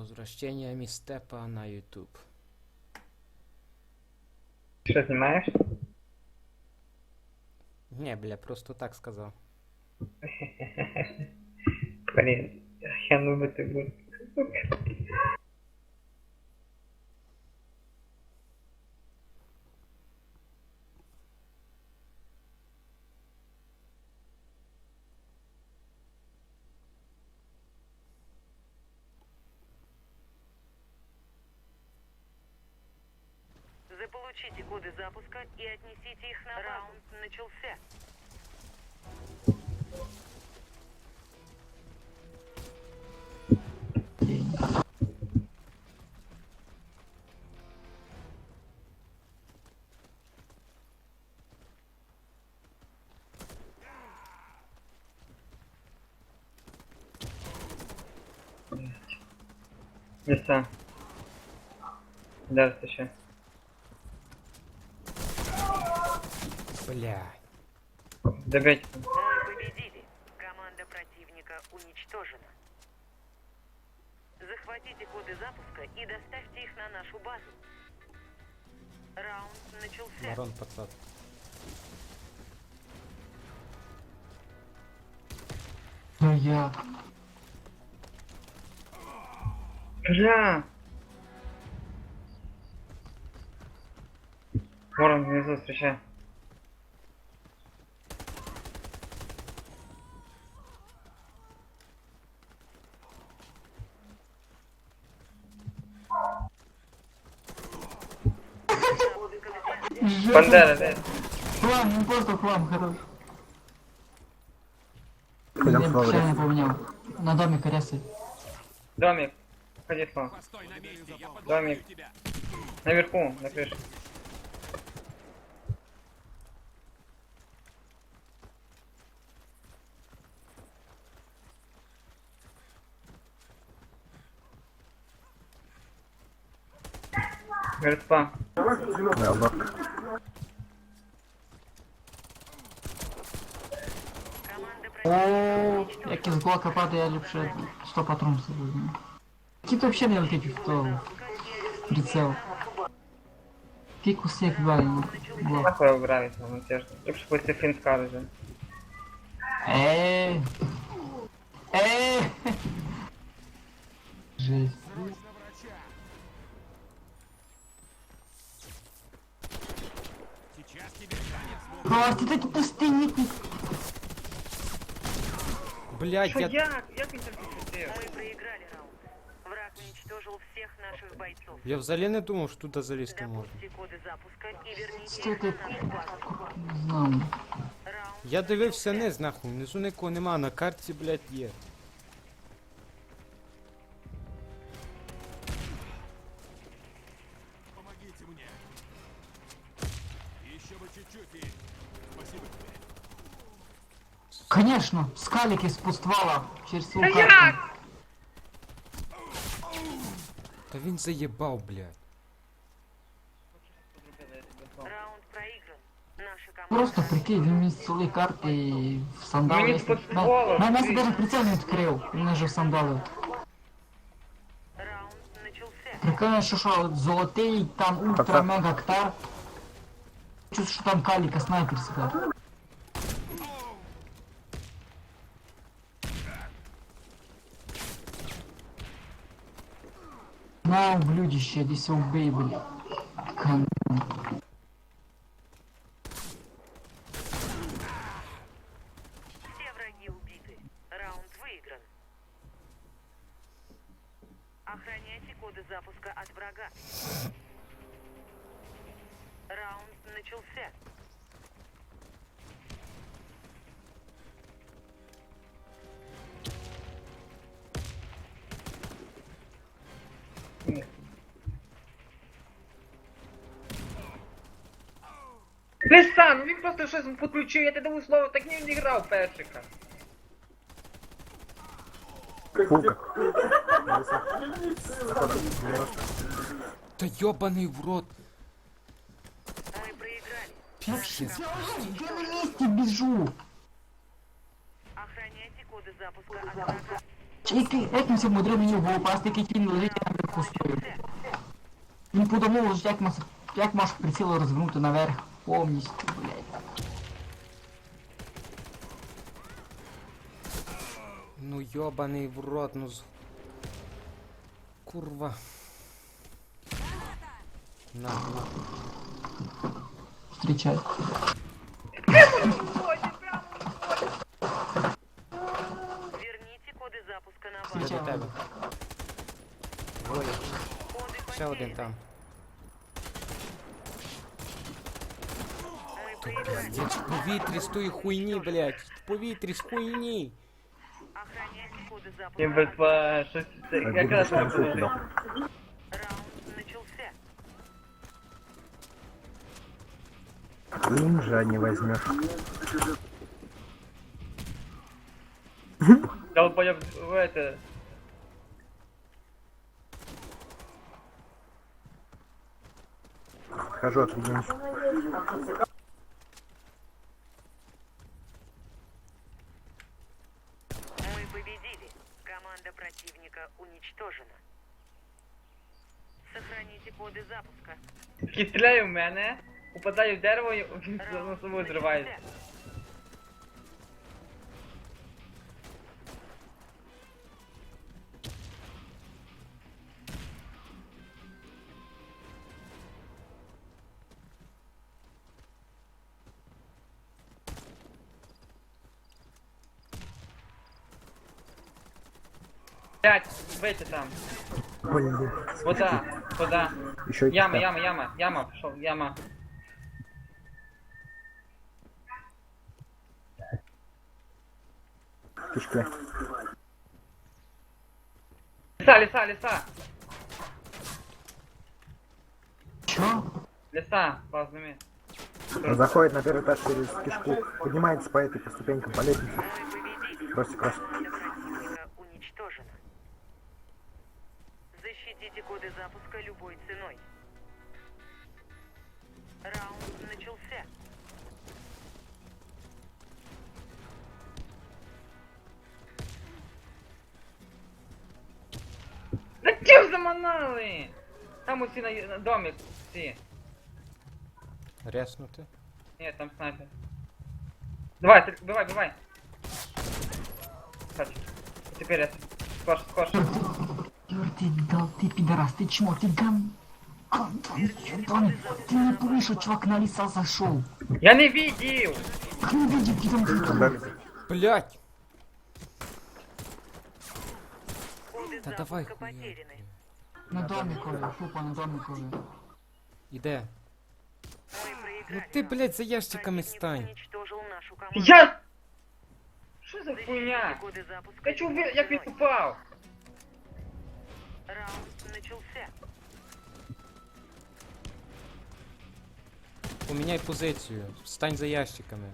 Возвращение містепа на YouTube. Що знімаєш? Не, бля, просто так сказав. Блін, я нубити буду. Заполучите коды запуска и отнесите их на раунд. Начался. Місця. Де ти Бля. Добить. Мы победили. Команда противника уничтожена. Захватите коды запуска и доставьте их на нашу базу. Раунд начался. Барон пацан. Ну я. Бля! Ворон внизу встречай. Бандера, де? Хлам, не просто хлам, хорош. Пойдем Я снова вообще не поменял. На доме корясы. Домик. Ходи снова. Домик. Наверху, на крыше. Верспа. Да, да. Команда як із глока падає, я ліпше 100 патрон з собою. візьму. Які взагалі не летить в то прицел. Який кусик вальний. Глок. Нахуй убираюсь, он те Лучше пусть и фин скажет. Эй! Эй! Жесть. Просто ты пустынник. Блядь, я... як? Як він так пустив? Мы проиграли раунд. Враг уничтожил всех наших бойцов. Я взагалі не думав, що туди залізти можна. Запустите коды запуска и верните Что их ты? на нашу базу. Не знаю. Раунд Я дивився низ, нахуй, внизу нікого нема, на карті, блядь, є. Конечно, скалики з пуствала через свою карту. Та він заєбав, блядь. Раунд проигран. Наша команда... Просто прикинь, він мені з цієї карти і в сандали. Мені з пуствала, Мене ти- навіть прицел не відкрив, він же в сандали. Раунд начался. Прикольно, що що, от золотий, там ультра мега ктар. Чуть, що там каліка снайперська. На, блюдище, десь убей, блин. Кон- Все враги убиты. Раунд выигран. Охраняйте коды запуска от врага. Раунд начался. Ти сам, він просто щось підключив, я тебе дав слово, так не не грав першика. Фука. Та йобаний в рот. Мы проиграли. Пиздец. Я на месте бежу. Охраняйте коды запуска. Який- Як він це мудрив мені в голову пасти, який він лежить я наверху стою. Він подумав, як, мас, як може приціл розвернути наверх повністю, блядь. Ну йобаний в рот, ну з... Курва. На, на. Встрічай. Верните коды запуска на Я базу. Встречай. до тебе. Двоє. Коды Ще один потеряны. там. Мы проиграли. Я в повітрі з тої хуйні, блядь. В повітрі з хуйні. Охраняйте коды запуска. Тим битва, щось це Так, якраз будемо так швидше було. сюди. Раунд начался. Им же не возьмешь. Долбоёб, в это... Хожу, отведемся. Мы Победили. Команда противника уничтожена. Сохраните коды запуска. Такий мене, упадаю в дерево і він Раунд собою зривається. начался. Блять, вийти там. Блин. Вода, вода. Еще Яма, яма, яма, яма, пішов, яма. Кишки. Ліса, ліса, ліса! Чё? Ліса, вас ними. Заходит на первый этаж через кишку. Поднимается по этой по ступенькам, по лестнице. Мы победили. Бросьте, бросьте. коды запуска любой ценой. Раунд начался. Да чим заманали? Там усі на, на домик, всі. Реснути. Ні, там снайпер. Давай, ти, бивай, бивай. Хоч. Теперь я. Скош, скош. Юр, ты дал, ты пидорас, ты чмо, ты гам... Антон, Антон, ты не помнишь, что чувак на леса зашел? Я не видів! Как не видел, ты там кто Дали. Блядь! Коды Та давай запуска хуя. потеряны. На домикове, тупо на домикове. Іде. Мы проиграли. Ну ти, блядь, за ящиками Противник стань. уничтожил нашу команду. Я! Що за Защитите хуйня? коды запуска Та чого любой ви- як він ценой. Раунд начался. Поміняй позицію. Стань за ящиками.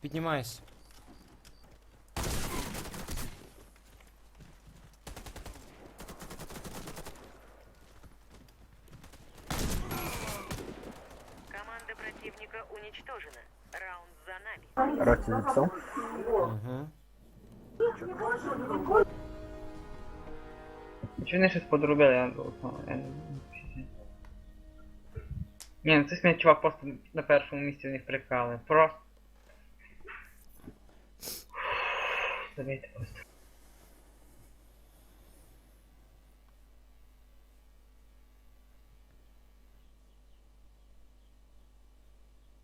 Піднімайся. Команда противника уничтожена. Раунд за нами. Рати написал. Угу. Чи вони щось подрубили, я ну, я не- Ні, ну це мене чувак просто на першому місці в них прикали. Просто. Забейте просто.